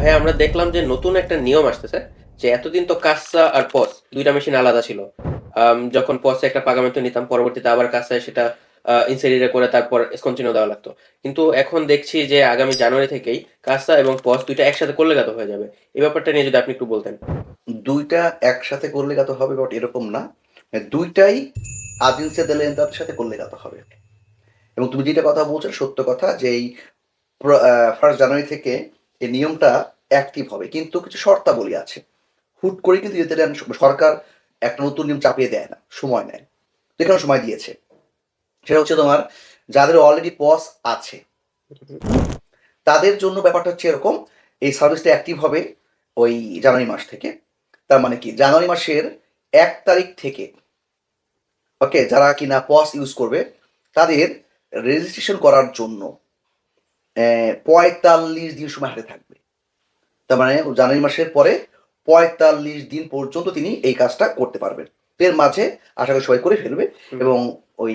ভাই, আমরা দেখলাম যে নতুন একটা নিয়ম আসতেছে যে এতদিন তো কাসা আর পস দুইটা মেশিন আলাদা ছিল। যখন পসে একটা পাগামেন্ট নিতাম, পরবর্তীতে আবার কাসায় সেটা ইনসেরিরে করে তারপর কন্টিনিউ দেওয়া লাগতো। কিন্তু এখন দেখছি যে আগামী জানুয়ারি থেকেই কাসা এবং পস দুইটা একসাথে করলে গাত হয়ে যাবে। এই ব্যাপারটা নিয়ে যদি আপনি একটু বলতেন। দুইটা একসাথে করলে গাত হবে বাট এরকম না। দুইটাই আদিলসে দেলেন্দার সাথে করলে গাতো হবে। এবং তুমি যেটা কথা বলছো, সত্য কথা যে এই ফার্স্ট জানুয়ারি থেকে এই নিয়মটা অ্যাক্টিভ হবে। কিন্তু কিছু শর্তাবলী আছে। হুট করে কিন্তু যেতে সরকার একটা নতুন নিয়ম চাপিয়ে দেয় না, সময় নেয়। যেখানে সময় দিয়েছে। সেটা হচ্ছে তোমার যাদের অলরেডি পস আছে, তাদের জন্য ব্যাপারটা হচ্ছে এরকম, এই সার্ভিসটা অ্যাক্টিভ হবে ওই জানুয়ারি মাস থেকে। তার মানে কি? জানুয়ারি মাসের এক তারিখ থেকে ওকে যারা কিনা পস ইউজ করবে, তাদের রেজিস্ট্রেশন করার জন্য পঁয়তাল্লিশ দিন সময় হাতে থাকবে। তার মানে জানুয়ারি মাসের পরে পঁয়তাল্লিশ দিন পর্যন্ত তিনি এই কাজটা করতে পারবেন। এর মাঝে আশা করি সবাই করে ফেলবে এবং ওই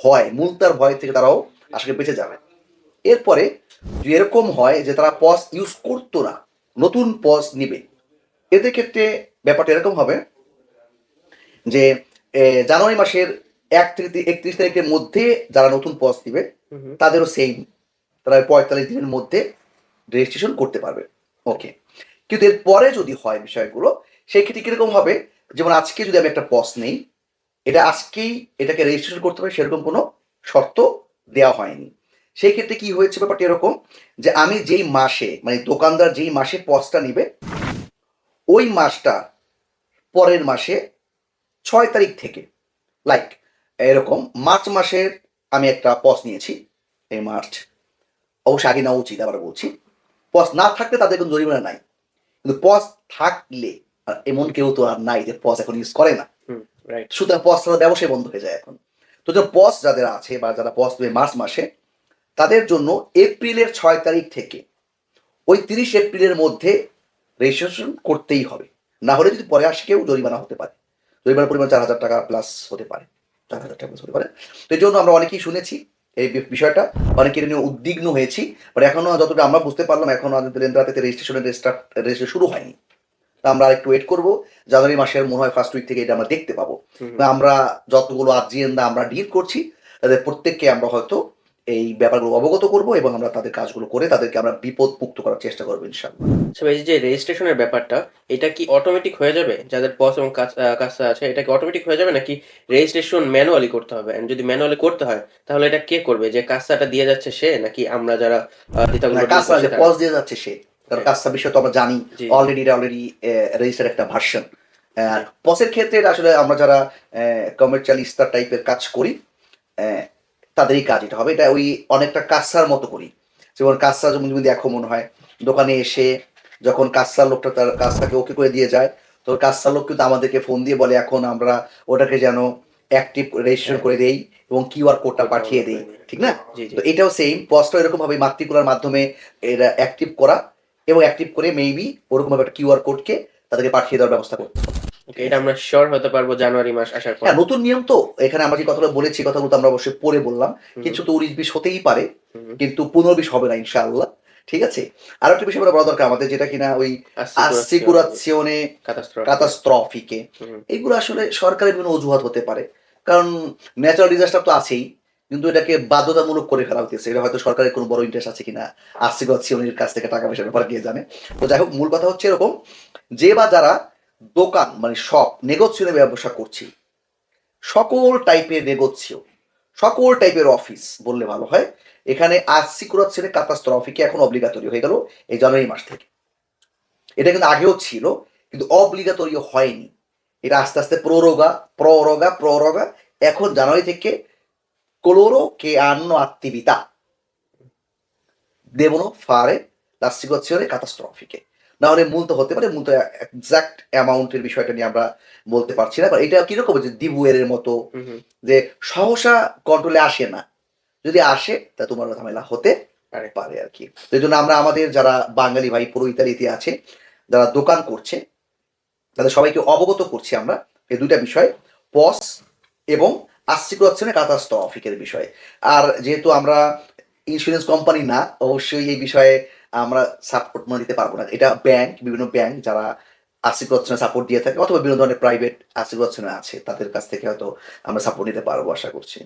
ভয় মূলতার ভয় থেকে তারাও আশা করি বেঁচে যাবে। এরপরে যদি এরকম হয় যে তারা পস ইউজ করতো না নতুন পস নিবে এদের ক্ষেত্রে ব্যাপারটা এরকম হবে যে জানুয়ারি মাসের এক থেকে একত্রিশ তারিখের মধ্যে যারা নতুন পস দিবে। তাদেরও সেম তারা পঁয়তাল্লিশ দিনের মধ্যে রেজিস্ট্রেশন করতে পারবে। ওকে কিন্তু এর পরে যদি হয় বিষয়গুলো সেই ক্ষেত্রে কীরকম হবে? যেমন আজকে যদি আমি একটা পস নেই, এটা আজকেই এটাকে রেজিস্ট্রেশন করতে হবে, সেরকম কোনো শর্ত দেওয়া হয়নি। সেই ক্ষেত্রে কি হয়েছে ব্যাপারটা এরকম যে আমি যেই মাসে মানে দোকানদার যেই মাসে পসটা নিবে, ওই মাসটা পরের মাসে ছয় তারিখ থেকে লাইক এরকম মার্চ মাসের আমি একটা পস নিয়েছি, এই মার্চ অবশ্যই আগে নেওয়া উচিত আবার বলছি। পস না থাকলে তাদের কোনো জরিমানা নাই। কিন্তু পস থাকলে এমন কেউ তো আর নাই যে পস এখন ইউজ করে না। রাইট সুতরাং পস ছাড়া ব্যবসায় বন্ধ হয়ে যায় এখন। তো যে পস যাদের আছে বা যারা পস দেবে মার্চ মাসে তাদের জন্য এপ্রিলের ছয় তারিখ থেকে ওই তিরিশ এপ্রিলের মধ্যে রেজিস্ট্রেশন করতেই হবে। না হলে যদি পরে আসে কেউ জরিমানা হতে পারে। জরিমানার পরিমাণ চার হাজার টাকা প্লাস হতে পারে। চার হাজার টাকা plus হতে পারে। তো এই জন্য আমরা অনেকেই শুনেছি এই বিষয়টা। অনেকের নিয়ে উদ্বিগ্ন হয়েছি বাট এখনও যতটা আমরা বুঝতে পারলাম এখনও রেন্দ্রাতে রেজিস্ট্রেশনের রেজিস্টার রেজিস্ট্রেশন শুরু হয়নি। তা আমরা একটু ওয়েট করব জানুয়ারি মাসের মনে হয় ফার্স্ট উইক থেকে এটা আমরা দেখতে পাবো। আমরা যতগুলো আজিয়েন্দা আমরা ডিল করছি তাদের প্রত্যেককে আমরা হয়তো এই ব্যাপারগুলো অবগত করব এবং আমরা তাদের কাজগুলো করে তাদেরকে আমরা বিপদ মুক্ত করার চেষ্টা করব ইনশাআল্লাহ। আচ্ছা ভাই যে রেজিস্ট্রেশনের ব্যাপারটা এটা কি অটোমেটিক হয়ে যাবে? যাদের পস এবং কাজটা আছে এটা কি অটোমেটিক হয়ে যাবে নাকি রেজিস্ট্রেশন ম্যানুয়ালি করতে হবে? যদি ম্যানুয়ালি করতে হয় তাহলে এটা কে করবে? যে কাজটা দিয়ে যাচ্ছে সে নাকি আমরা যারা? পজ দিয়ে যাচ্ছে সে। কারণ। কাজটা বিষয় তো আমরা জানি। অলরেডি এটা অলরেডি রেজিস্টার একটা ভার্সন পসের ক্ষেত্রে আসলে আমরা যারা কমার্শিয়াল ইস্তার টাইপের কাজ করি তাদেরই কাজ এটা হবে এটা ওই অনেকটা কাসার মতো করি। যেমন কাসা যেমন যদি দেখো মনে হয় দোকানে এসে যখন কাসার লোকটা তার কাজটাকে ওকে করে দিয়ে যায় তো কাসার লোক কিন্তু আমাদেরকে ফোন দিয়ে বলে এখন আমরা ওটাকে যেন অ্যাক্টিভ রেজিস্ট্রেশন করে দেই এবং কিউআর কোডটা পাঠিয়ে দেই। ঠিক না? তো এটাও সেম পস্টও এরকম ভাবে মাতৃকুলার মাধ্যমে এটা অ্যাক্টিভ করা এবং অ্যাক্টিভ করে মেবি ওরকম ভাবে একটা কিউআর কোডকে তাদেরকে পাঠিয়ে দেওয়ার ব্যবস্থা করতে হবে। এটা আমরা শিওর হতে পারব জানুয়ারি মাস আসার পর। হ্যাঁ নতুন নিয়ম তো এখানে আমরা যে কথাগুলো বলেছি কথাগুলো তো আমরা অবশ্যই পরে বললাম। কিছু তো উনিশ বিশ হতেই পারে কিন্তু পুনর্বিশ হবে না ইনশাআল্লাহ। ঠিক আছে? আর একটা বিষয় বলা দরকার আমাদের যেটা কিনা ওই কাতাস্ট্রফ কাতাস্ট্রফিকে। এগুলো আসলে সরকারের বিভিন্ন অজুহাত হতে পারে। কারণ ন্যাচারাল ডিজাস্টার তো আছেই কিন্তু এটাকে বাধ্যতামূলক করে ফেলা হতেছে এটা হয়তো সরকারের কোনো বড় ইন্টারেস্ট আছে কিনা আসিগছিয়নের কাছ থেকে টাকা পয়সার ব্যাপার কে জানে। তো যাই হোক মূল কথা হচ্ছে এরকম যে বা যারা দোকান মানে শপ নেগোসিয়নের ব্যবসা করছি। সকল টাইপের নেগোসিও সকল টাইপের অফিস বললে ভালো হয়। এখানে আসিকুরাzione কাতাস্ট্রফিকে এখন অব্লিগাতরি হয়ে গেল এই জানুয়ারি মাস থেকে। এটা কিন্তু আগেও ছিল, কিন্তু অব্লিগাতরি হয়নি। এটা আস্তে আস্তে প্ররোগা প্ররোগা প্ররোগা। এখন জানুয়ারি থেকে coloro che hanno attività devono fare l'assicurazione catastrofiche না হলে মূল তো হতে পারে মূল তো এক্সাক্ট অ্যামাউন্টের বিষয়টা নিয়ে আমরা বলতে পারছি না এটা কীরকম যে দিবুয়ের মতো? যে সহসা কন্ট্রোলে আসে না। যদি আসে তা তোমার ঝামেলা হতে পারে। পারে আর কি। এই জন্য আমরা আমাদের যারা বাঙালি ভাই পুরো ইতালিতে আছে যারা দোকান করছে তাদের সবাইকে অবগত করছি আমরা এই দুইটা বিষয় পস এবং আসিকুরাzione কাতাস্ট্রফিকের বিষয়ে। আর যেহেতু আমরা ইন্স্যুরেন্স কোম্পানি না অবশ্যই এই বিষয়ে আমরা সাপোর্ট মনে দিতে পারব না। এটা ব্যাংক বিভিন্ন ব্যাংক যারা আর্থিক রচনা সাপোর্ট দিয়ে থাকে, অথবা বিভিন্ন ধরনের প্রাইভেট আর্থিক রচনা আছে, তাদের কাছ থেকে হয়তো আমরা সাপোর্ট নিতে পারব, আশা করছি।